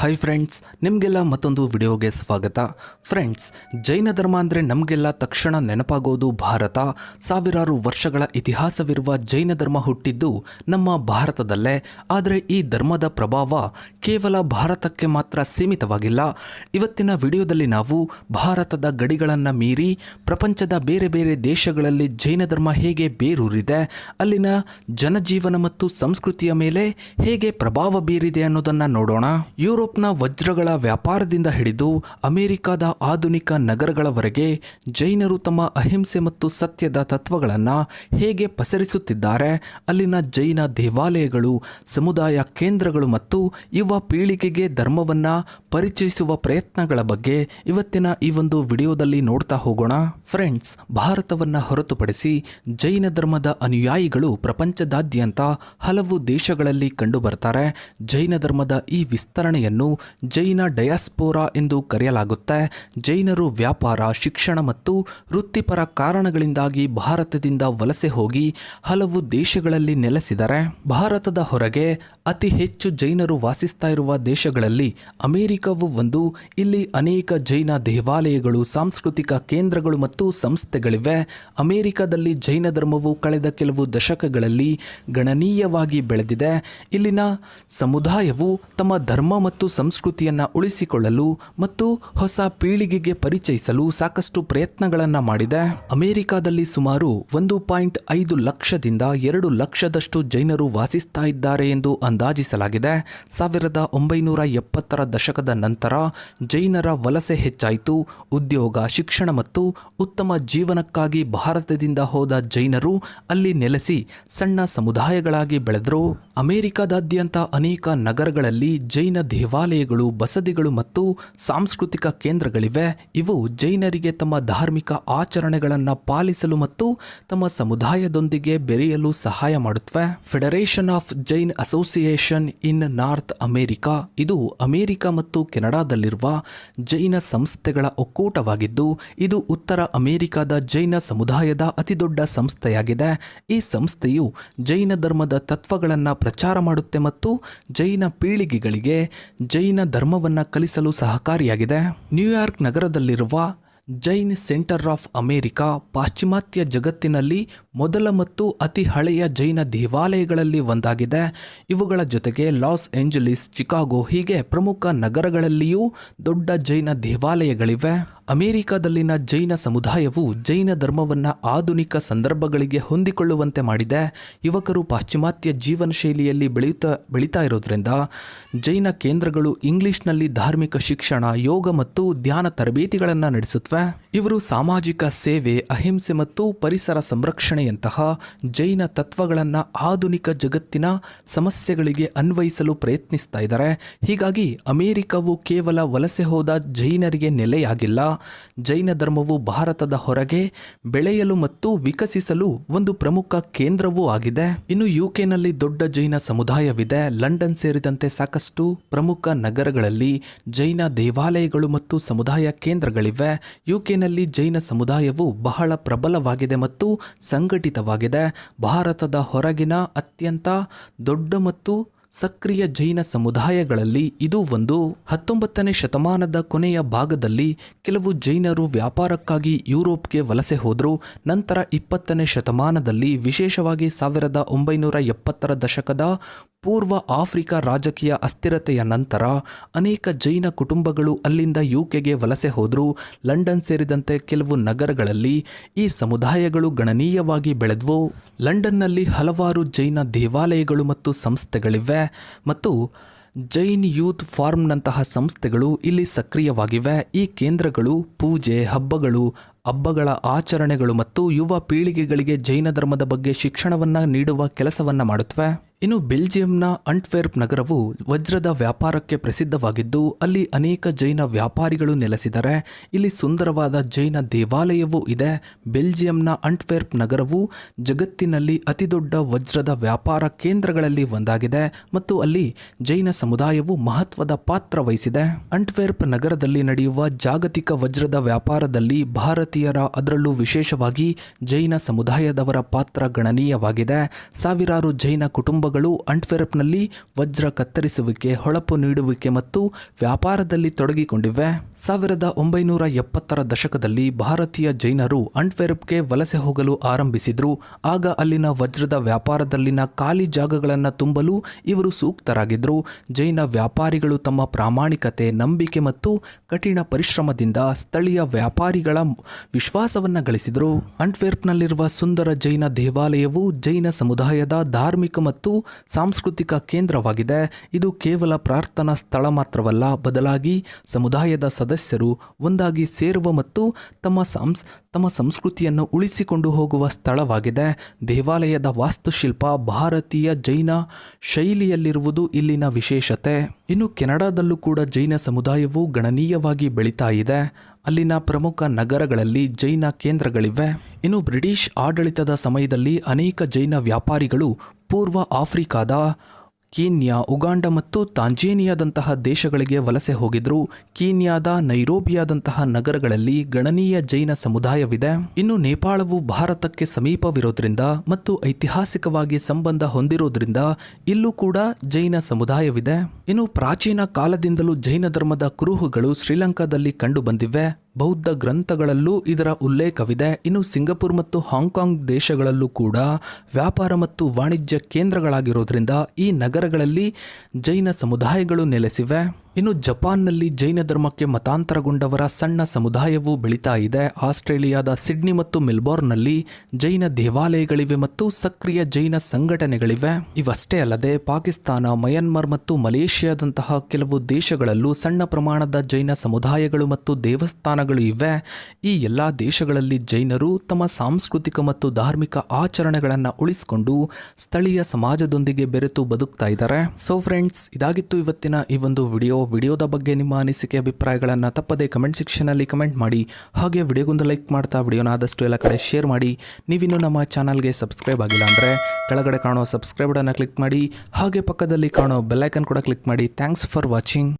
Hi friends ನಿಮಗೆಲ್ಲ ಮತ್ತೊಂದು ವಿಡಿಯೋಗೆ ಸ್ವಾಗತ. ಫ್ರೆಂಡ್ಸ್ ಜೈನ ಧರ್ಮ ಅಂದರೆ ನಮಗೆಲ್ಲ ತಕ್ಷಣ ನೆನಪಾಗೋದು ಭಾರತ. ಸಾವಿರಾರು ವರ್ಷಗಳ ಇತಿಹಾಸವಿರುವ ಜೈನ ಧರ್ಮ ಹುಟ್ಟಿದ್ದು ನಮ್ಮ ಭಾರತದಲ್ಲೇ. ಆದರೆ ಈ ಧರ್ಮದ ಪ್ರಭಾವ ಕೇವಲ ಭಾರತಕ್ಕೆ ಮಾತ್ರ ಸೀಮಿತವಾಗಿಲ್ಲ. ಇವತ್ತಿನ ವಿಡಿಯೋದಲ್ಲಿ ನಾವು ಭಾರತದ ಗಡಿಗಳನ್ನು ಮೀರಿ ಪ್ರಪಂಚದ ಬೇರೆ ಬೇರೆ ದೇಶಗಳಲ್ಲಿ ಜೈನ ಧರ್ಮ ಹೇಗೆ ಬೇರೂರಿದೆ, ಅಲ್ಲಿನ ಜನಜೀವನ ಮತ್ತು ಸಂಸ್ಕೃತಿಯ ಮೇಲೆ ಹೇಗೆ ಪ್ರಭಾವ ಬೀರಿದೆ ಅನ್ನೋದನ್ನು ನೋಡೋಣ. ಯುರೋಪ್ನ ವಜ್ರಗಳ ವ್ಯಾಪಾರದಿಂದ ಹಿಡಿದು ಅಮೆರಿಕದ ಆಧುನಿಕ ನಗರಗಳವರೆಗೆ ಜೈನರು ತಮ್ಮ ಅಹಿಂಸೆ ಮತ್ತು ಸತ್ಯದ ತತ್ವಗಳನ್ನು ಹೇಗೆ ಪಸರಿಸುತ್ತಿದ್ದಾರೆ, ಅಲ್ಲಿನ ಜೈನ ದೇವಾಲಯಗಳು, ಸಮುದಾಯ ಕೇಂದ್ರಗಳು ಮತ್ತು ಯುವ ಪೀಳಿಗೆಗೆ ಧರ್ಮವನ್ನ ಪರಿಚಯಿಸುವ ಪ್ರಯತ್ನಗಳ ಬಗ್ಗೆ ಇವತ್ತಿನ ಈ ಒಂದು ವಿಡಿಯೋದಲ್ಲಿ ನೋಡ್ತಾ ಹೋಗೋಣ. ಫ್ರೆಂಡ್ಸ್ ಭಾರತವನ್ನ ಹೊರತುಪಡಿಸಿ ಜೈನ ಧರ್ಮದ ಅನುಯಾಯಿಗಳು ಪ್ರಪಂಚದಾದ್ಯಂತ ಹಲವು ದೇಶಗಳಲ್ಲಿ ಕಂಡುಬರ್ತಾರೆ. ಜೈನ ಧರ್ಮದ ಈ ವಿಸ್ತರಣೆಯನ್ನು ಜೈನ ಡಯಾಸ್ಪೋರಾ ಎಂದು ಕರೆಯಲಾಗುತ್ತೆ. ಜೈನರು ವ್ಯಾಪಾರ, ಶಿಕ್ಷಣ ಮತ್ತು ವೃತ್ತಿಪರ ಕಾರಣಗಳಿಂದಾಗಿ ಭಾರತದಿಂದ ವಲಸೆ ಹೋಗಿ ಹಲವು ದೇಶಗಳಲ್ಲಿ ನೆಲೆಸಿದ್ದಾರೆ ಭಾರತದ ಹೊರಗೆ ಅತಿ ಹೆಚ್ಚು ಜೈನರು ವಾಸಿಸ್ತಾ ಇರುವ ದೇಶಗಳಲ್ಲಿ ಅಮೆರಿಕವು ಒಂದು, ಇಲ್ಲಿ ಅನೇಕ ಜೈನ ದೇವಾಲಯಗಳು, ಸಾಂಸ್ಕೃತಿಕ ಕೇಂದ್ರಗಳು ಮತ್ತು ಸಂಸ್ಥೆಗಳಿವೆ. ಅಮೆರಿಕದಲ್ಲಿ ಜೈನ ಧರ್ಮವು ಕಳೆದ ಕೆಲವು ದಶಕಗಳಲ್ಲಿ ಗಣನೀಯವಾಗಿ ಬೆಳೆದಿದೆ. ಇಲ್ಲಿನ ಸಮುದಾಯವು ತಮ್ಮ ಧರ್ಮ ಮತ್ತು ಸಂಸ್ಕೃತಿಯನ್ನು ಉಳಿಸಿಕೊಳ್ಳಲು ಮತ್ತು ಹೊಸ ಪೀಳಿಗೆಗೆ ಪರಿಚಯಿಸಲು ಸಾಕಷ್ಟು ಪ್ರಯತ್ನಗಳನ್ನು ಮಾಡಿದೆ. ಅಮೆರಿಕದಲ್ಲಿ ಸುಮಾರು ಒಂದು ಪಾಯಿಂಟ್ ಐದು ಲಕ್ಷದಿಂದ ಎರಡು ಲಕ್ಷದಷ್ಟು ಜೈನರು ವಾಸಿಸ್ತಾ ಇದ್ದಾರೆ ಎಂದು ಅಂದಾಜಿಸಲಾಗಿದೆ. ಸಾವಿರದ ಒಂಬೈನೂರ ಎಪ್ಪತ್ತರ ದಶಕದ ನಂತರ ಜೈನರ ವಲಸೆ ಹೆಚ್ಚಾಯಿತು. ಉದ್ಯೋಗ, ಶಿಕ್ಷಣ ಮತ್ತು ಉತ್ತಮ ಜೀವನಕ್ಕಾಗಿ ಭಾರತದಿಂದ ಹೋದ ಜೈನರು ಅಲ್ಲಿ ನೆಲೆಸಿ ಸಣ್ಣ ಸಮುದಾಯಗಳಾಗಿ ಬೆಳೆದರು. ಅಮೆರಿಕದಾದ್ಯಂತ ಅನೇಕ ನಗರಗಳಲ್ಲಿ ಜೈನ ದೇವಾಲಯಗಳು, ಬಸದಿಗಳು ಮತ್ತು ಸಾಂಸ್ಕೃತಿಕ ಕೇಂದ್ರಗಳಿವೆ. ಇವು ಜೈನರಿಗೆ ತಮ್ಮ ಧಾರ್ಮಿಕ ಆಚರಣೆಗಳನ್ನು ಪಾಲಿಸಲು ಮತ್ತು ತಮ್ಮ ಸಮುದಾಯದೊಂದಿಗೆ ಬೆರೆಯಲು ಸಹಾಯ ಮಾಡುತ್ತವೆ federation of Jain association in North America ಇದು ಅಮೆರಿಕ ಮತ್ತು ಕೆನಡಾದಲ್ಲಿರುವ ಜೈನ ಸಂಸ್ಥೆಗಳ ಒಕ್ಕೂಟವಾಗಿದ್ದು, ಇದು ಉತ್ತರ ಅಮೇರಿಕಾದ ಜೈನ ಸಮುದಾಯದ ಅತಿದೊಡ್ಡ ಸಂಸ್ಥೆಯಾಗಿದೆ. ಈ ಸಂಸ್ಥೆಯು ಜೈನ ಧರ್ಮದ ತತ್ವಗಳನ್ನು ಪ್ರಚಾರ ಮಾಡುತ್ತೆ ಮತ್ತು ಜೈನ ಪೀಳಿಗೆಗಳಿಗೆ ಜೈನ ಧರ್ಮವನ್ನು ಕಲಿಸಲು ಸಹಕಾರಿಯಾಗಿದೆ. ನ್ಯೂಯಾರ್ಕ್ ನಗರದಲ್ಲಿರುವ ಜೈನ್ ಸೆಂಟರ್ ಆಫ್ ಅಮೆರಿಕಾ ಪಾಶ್ಚಿಮಾತ್ಯ ಜಗತ್ತಿನಲ್ಲಿ ಮೊದಲ ಮತ್ತು ಅತಿ ಹಳೆಯ ಜೈನ ದೇವಾಲಯಗಳಲ್ಲಿ ಒಂದಾಗಿದೆ. ಇವುಗಳ ಜೊತೆಗೆ ಲಾಸ್ ಏಂಜಲೀಸ್, ಚಿಕಾಗೋ ಹೀಗೆ ಪ್ರಮುಖ ನಗರಗಳಲ್ಲಿಯೂ ದೊಡ್ಡ ಜೈನ ದೇವಾಲಯಗಳಿವೆ. ಅಮೆರಿಕದಲ್ಲಿನ ಜೈನ ಸಮುದಾಯವು ಜೈನ ಧರ್ಮವನ್ನು ಆಧುನಿಕ ಸಂದರ್ಭಗಳಿಗೆ ಹೊಂದಿಕೊಳ್ಳುವಂತೆ ಮಾಡಿದೆ. ಯುವಕರು ಪಾಶ್ಚಿಮಾತ್ಯ ಜೀವನ ಶೈಲಿಯಲ್ಲಿ ಬೆಳೆಯುತ್ತಾ, ಬೆಳೀತಾ ಇರೋದ್ರಿಂದ ಜೈನ ಕೇಂದ್ರಗಳು ಇಂಗ್ಲಿಷ್ನಲ್ಲಿ ಧಾರ್ಮಿಕ ಶಿಕ್ಷಣ, ಯೋಗ ಮತ್ತು ಧ್ಯಾನ ತರಬೇತಿಗಳನ್ನು ನಡೆಸುತ್ತವೆ ಇವರು ಸಾಮಾಜಿಕ ಸೇವೆ, ಅಹಿಂಸೆ ಮತ್ತು ಪರಿಸರ ಸಂರಕ್ಷಣೆಯಂತಹ ಜೈನ ತತ್ವಗಳನ್ನು ಆಧುನಿಕ ಜಗತ್ತಿನ ಸಮಸ್ಯೆಗಳಿಗೆ ಅನ್ವಯಿಸಲು ಪ್ರಯತ್ನಿಸ್ತಾ ಇದ್ದಾರೆ. ಹೀಗಾಗಿ ಅಮೆರಿಕವು ಕೇವಲ ವಲಸೆ ಹೋದ ಜೈನರಿಗೆ ನೆಲೆಯಾಗಿಲ್ಲ. ಜೈನ ಧರ್ಮವು ಭಾರತದ ಹೊರಗೆ ಬೆಳೆಯಲು ಮತ್ತು ವಿಕಸಿಸಲು ಒಂದು ಪ್ರಮುಖ ಕೇಂದ್ರವೂ ಆಗಿದೆ. ಇನ್ನು ಯುಕೆನಲ್ಲಿ ದೊಡ್ಡ ಜೈನ ಸಮುದಾಯವಿದೆ. ಲಂಡನ್ ಸೇರಿದಂತೆ ಸಾಕಷ್ಟು ಪ್ರಮುಖ ನಗರಗಳಲ್ಲಿ ಜೈನ ದೇವಾಲಯಗಳು ಮತ್ತು ಸಮುದಾಯ ಕೇಂದ್ರಗಳಿವೆ. ಯುಕೆನಲ್ಲಿ ಜೈನ ಸಮುದಾಯವು ಬಹಳ ಪ್ರಬಲವಾಗಿದೆ ಮತ್ತು ಸಂಘಟಿತವಾಗಿದೆ. ಭಾರತದ ಹೊರಗಿನ ಅತ್ಯಂತ ದೊಡ್ಡ ಮತ್ತು ಸಕ್ರಿಯ ಜೈನ ಸಮುದಾಯಗಳಲ್ಲಿ ಇದು ಒಂದು. ಹತ್ತೊಂಬತ್ತನೇ ಶತಮಾನದ ಕೊನೆಯ ಭಾಗದಲ್ಲಿ ಕೆಲವು ಜೈನರು ವ್ಯಾಪಾರಕ್ಕಾಗಿ ಯುರೋಪ್ಗೆ ವಲಸೆ ಹೋದರು. ನಂತರ ಇಪ್ಪತ್ತನೇ ಶತಮಾನದಲ್ಲಿ ವಿಶೇಷವಾಗಿ ಸಾವಿರದ ಒಂಬೈನೂರ ಎಪ್ಪತ್ತರ ದಶಕದ ಪೂರ್ವ ಆಫ್ರಿಕಾ ರಾಜಕೀಯ ಅಸ್ಥಿರತೆಯ ನಂತರ ಅನೇಕ ಜೈನ ಕುಟುಂಬಗಳು ಅಲ್ಲಿಂದ ಯುಕೆಗೆ ವಲಸೆ ಹೋದರೂ. ಲಂಡನ್ ಸೇರಿದಂತೆ ಕೆಲವು ನಗರಗಳಲ್ಲಿ ಈ ಸಮುದಾಯಗಳು ಗಣನೀಯವಾಗಿ ಬೆಳೆದವು. ಲಂಡನ್ನಲ್ಲಿ ಹಲವಾರು ಜೈನ ದೇವಾಲಯಗಳು ಮತ್ತು ಸಂಸ್ಥೆಗಳಿವೆ ಮತ್ತು ಜೈನ್ ಯೂತ್ ಫಾರ್ಮ್ನಂತಹ ಸಂಸ್ಥೆಗಳು ಇಲ್ಲಿ ಸಕ್ರಿಯವಾಗಿವೆ. ಈ ಕೇಂದ್ರಗಳು ಪೂಜೆ, ಹಬ್ಬಗಳು, ಹಬ್ಬಗಳ ಆಚರಣೆಗಳು ಮತ್ತು ಯುವ ಪೀಳಿಗೆಗಳಿಗೆ ಜೈನ ಧರ್ಮದ ಬಗ್ಗೆ ಶಿಕ್ಷಣವನ್ನು ನೀಡುವ ಕೆಲಸವನ್ನು ಮಾಡುತ್ತವೆ ಇನ್ನು ಬೆಲ್ಜಿಯಂನ ಅಂಟ್ವೆರ್ಪ್ ನಗರವು ವಜ್ರದ ವ್ಯಾಪಾರಕ್ಕೆ ಪ್ರಸಿದ್ಧವಾಗಿದ್ದು, ಅಲ್ಲಿ ಅನೇಕ ಜೈನ ವ್ಯಾಪಾರಿಗಳು ನೆಲೆಸಿದ್ದಾರೆ ಇಲ್ಲಿ ಸುಂದರವಾದ ಜೈನ ದೇವಾಲಯವೂ ಇದೆ. ಬೆಲ್ಜಿಯಂನ ಅಂಟ್ವೆರ್ಪ್ ನಗರವು ಜಗತ್ತಿನಲ್ಲಿ ಅತಿದೊಡ್ಡ ವಜ್ರದ ವ್ಯಾಪಾರ ಕೇಂದ್ರಗಳಲ್ಲಿ ಒಂದಾಗಿದೆ ಮತ್ತು ಅಲ್ಲಿ ಜೈನ ಸಮುದಾಯವು ಮಹತ್ವದ ಪಾತ್ರ ವಹಿಸಿದೆ. ಅಂಟ್ವೆರ್ಪ್ ನಗರದಲ್ಲಿ ನಡೆಯುವ ಜಾಗತಿಕ ವಜ್ರದ ವ್ಯಾಪಾರದಲ್ಲಿ ಭಾರತೀಯರ ಅದರಲ್ಲೂ ವಿಶೇಷವಾಗಿ ಜೈನ ಸಮುದಾಯದವರ ಪಾತ್ರ ಗಣನೀಯವಾಗಿದೆ. ಸಾವಿರಾರು ಜೈನ ಕುಟುಂಬ ಕುಟುಂಬಗಳು ಅಂಟ್ವೆರಪ್ನಲ್ಲಿ ವಜ್ರ ಕತ್ತರಿಸುವಿಕೆ, ಹೊಳಪು ನೀಡುವಿಕೆ ಮತ್ತು ವ್ಯಾಪಾರದಲ್ಲಿ ತೊಡಗಿಕೊಂಡಿವೆ. ಸಾವಿರದ ಒಂಬೈನೂರ ಎಪ್ಪತ್ತರ ದಶಕದಲ್ಲಿ ಭಾರತೀಯ ಜೈನರು ಅಂಟ್ವೆರಪ್ಗೆ ವಲಸೆ ಹೋಗಲು ಆರಂಭಿಸಿದ್ರು. ಆಗ ಅಲ್ಲಿನ ವಜ್ರದ ವ್ಯಾಪಾರದಲ್ಲಿನ ಖಾಲಿ ಜಾಗಗಳನ್ನು ತುಂಬಲು ಇವರು ಸೂಕ್ತರಾಗಿದ್ದರು ಜೈನ ವ್ಯಾಪಾರಿಗಳು ತಮ್ಮ ಪ್ರಾಮಾಣಿಕತೆ, ನಂಬಿಕೆ ಮತ್ತು ಕಠಿಣ ಪರಿಶ್ರಮದಿಂದ ಸ್ಥಳೀಯ ವ್ಯಾಪಾರಿಗಳ ವಿಶ್ವಾಸವನ್ನು ಗಳಿಸಿದರು. ಅಂಟ್ವೆರ್ಪ್ನಲ್ಲಿರುವ ಸುಂದರ ಜೈನ ದೇವಾಲಯವು ಜೈನ ಸಮುದಾಯದ ಧಾರ್ಮಿಕ ಮತ್ತು ಸಾಂಸ್ಕೃತಿಕ ಕೇಂದ್ರವಾಗಿದೆ. ಇದು ಕೇವಲ ಪ್ರಾರ್ಥನಾ ಸ್ಥಳ ಮಾತ್ರವಲ್ಲ, ಬದಲಾಗಿ ಸಮುದಾಯದ ಸದಸ್ಯರು ಒಂದಾಗಿ ಸೇರುವ ಮತ್ತು ತಮ್ಮ ಸಾಂಸ್, ತಮ್ಮ ಸಂಸ್ಕೃತಿಯನ್ನು ಉಳಿಸಿಕೊಂಡು ಹೋಗುವ ಸ್ಥಳವಾಗಿದೆ. ದೇವಾಲಯದ ವಾಸ್ತುಶಿಲ್ಪ ಭಾರತೀಯ ಜೈನ ಶೈಲಿಯಲ್ಲಿರುವುದು ಇಲ್ಲಿನ ವಿಶೇಷತೆ. ಇನ್ನು ಕೆನಡಾದಲ್ಲೂ ಕೂಡ ಜೈನ ಸಮುದಾಯವು ಗಣನೀಯವಾಗಿ ಬೆಳೀತಾ ಇದೆ. ಅಲ್ಲಿನ ಪ್ರಮುಖ ನಗರಗಳಲ್ಲಿ ಜೈನ ಕೇಂದ್ರಗಳಿವೆ. ಇನ್ನು ಬ್ರಿಟಿಷ್ ಆಡಳಿತದ ಸಮಯದಲ್ಲಿ ಅನೇಕ ಜೈನ ವ್ಯಾಪಾರಿಗಳು ಪೂರ್ವ ಆಫ್ರಿಕಾದ ಕೀನ್ಯಾ, ಉಗಾಂಡ ಮತ್ತು ತಾಂಜೇನಿಯಾದಂತಹ ದೇಶಗಳಿಗೆ ವಲಸೆ ಹೋಗಿದ್ರು ಕೀನ್ಯಾದ ನೈರೋಬಿಯಾದಂತಹ ನಗರಗಳಲ್ಲಿ ಗಣನೀಯ ಜೈನ ಸಮುದಾಯವಿದೆ. ಇನ್ನು ನೇಪಾಳವು ಭಾರತಕ್ಕೆ ಸಮೀಪವಿರೋದ್ರಿಂದ ಮತ್ತು ಐತಿಹಾಸಿಕವಾಗಿ ಸಂಬಂಧ ಹೊಂದಿರೋದ್ರಿಂದ ಇಲ್ಲೂ ಕೂಡ ಜೈನ ಸಮುದಾಯವಿದೆ. ಇನ್ನು ಪ್ರಾಚೀನ ಕಾಲದಿಂದಲೂ ಜೈನ ಧರ್ಮದ ಕುರುಹುಗಳು ಶ್ರೀಲಂಕಾದಲ್ಲಿ ಕಂಡು ಬಂದಿವೆ ಬೌದ್ಧ ಗ್ರಂಥಗಳಲ್ಲೂ ಇದರ ಉಲ್ಲೇಖವಿದೆ. ಇನ್ನು ಸಿಂಗಪುರ್ ಮತ್ತು ಹಾಂಗ್ಕಾಂಗ್ ದೇಶಗಳಲ್ಲೂ ಕೂಡ ವ್ಯಾಪಾರ ಮತ್ತು ವಾಣಿಜ್ಯ ಕೇಂದ್ರಗಳಾಗಿರೋದ್ರಿಂದ ಈ ನಗರಗಳಲ್ಲಿ ಜೈನ ಸಮುದಾಯಗಳು ನೆಲೆಸಿವೆ. ಇನ್ನು ಜಪಾನ್ನಲ್ಲಿ ಜೈನ ಧರ್ಮಕ್ಕೆ ಮತಾಂತರಗೊಂಡವರ ಸಣ್ಣ ಸಮುದಾಯವೂ ಬೆಳೀತಾ ಇದೆ. ಆಸ್ಟ್ರೇಲಿಯಾದ ಸಿಡ್ನಿ ಮತ್ತು ಮೆಲ್ಬೋರ್ನ್ನಲ್ಲಿ ಜೈನ ದೇವಾಲಯಗಳಿವೆ ಮತ್ತು ಸಕ್ರಿಯ ಜೈನ ಸಂಘಟನೆಗಳಿವೆ. ಇವಷ್ಟೇ ಅಲ್ಲದೆ ಪಾಕಿಸ್ತಾನ, ಮಯನ್ಮಾರ್ ಮತ್ತು ಮಲೇಷಿಯಾದಂತಹ ಕೆಲವು ದೇಶಗಳಲ್ಲೂ ಸಣ್ಣ ಪ್ರಮಾಣದ ಜೈನ ಸಮುದಾಯಗಳು ಮತ್ತು ದೇವಸ್ಥಾನಗಳು ಇವೆ. ಈ ಎಲ್ಲ ದೇಶಗಳಲ್ಲಿ ಜೈನರು ತಮ್ಮ ಸಾಂಸ್ಕೃತಿಕ ಮತ್ತು ಧಾರ್ಮಿಕ ಆಚರಣೆಗಳನ್ನು ಉಳಿಸಿಕೊಂಡು ಸ್ಥಳೀಯ ಸಮಾಜದೊಂದಿಗೆ ಬೆರೆತು ಬದುಕ್ತಾ ಇದ್ದಾರೆ. ಸೊ ಫ್ರೆಂಡ್ಸ್ ಇದಾಗಿತ್ತು ಇವತ್ತಿನ ಈ ಒಂದು ವಿಡಿಯೋ. ವಿಡಿಯೋದ ಬಗ್ಗೆ ನಿಮ್ಮ ಅನಿಸಿಕೆ, ಅಭಿಪ್ರಾಯಗಳನ್ನು ತಪ್ಪದೆ ಕಮೆಂಟ್ ಸೆಕ್ಷನಲ್ಲಿ ಕಮೆಂಟ್ ಮಾಡಿ. ಹಾಗೆ ವಿಡಿಯೋಗೊಂದು ಲೈಕ್ ಮಾಡ್ತಾ ವಿಡಿಯೋನ ಆದಷ್ಟು ಎಲ್ಲ ಕಡೆ ಶೇರ್ ಮಾಡಿ. ನೀವಿನ್ನೂ ನಮ್ಮ ಚಾನಲ್ಗೆ ಸಬ್ಸ್ಕ್ರೈಬ್ ಆಗಿಲ್ಲ ಅಂದರೆ ಕೆಳಗಡೆ ಕಾಣೋ ಸಬ್ಸ್ಕ್ರೈಬ್ ಬಟನ್ನ ಕ್ಲಿಕ್ ಮಾಡಿ. ಹಾಗೆ ಪಕ್ಕದಲ್ಲಿ ಕಾಣೋ ಬೆಲ್ಲೈಕನ್ ಕೂಡ ಕ್ಲಿಕ್ ಮಾಡಿ. Thanks for watching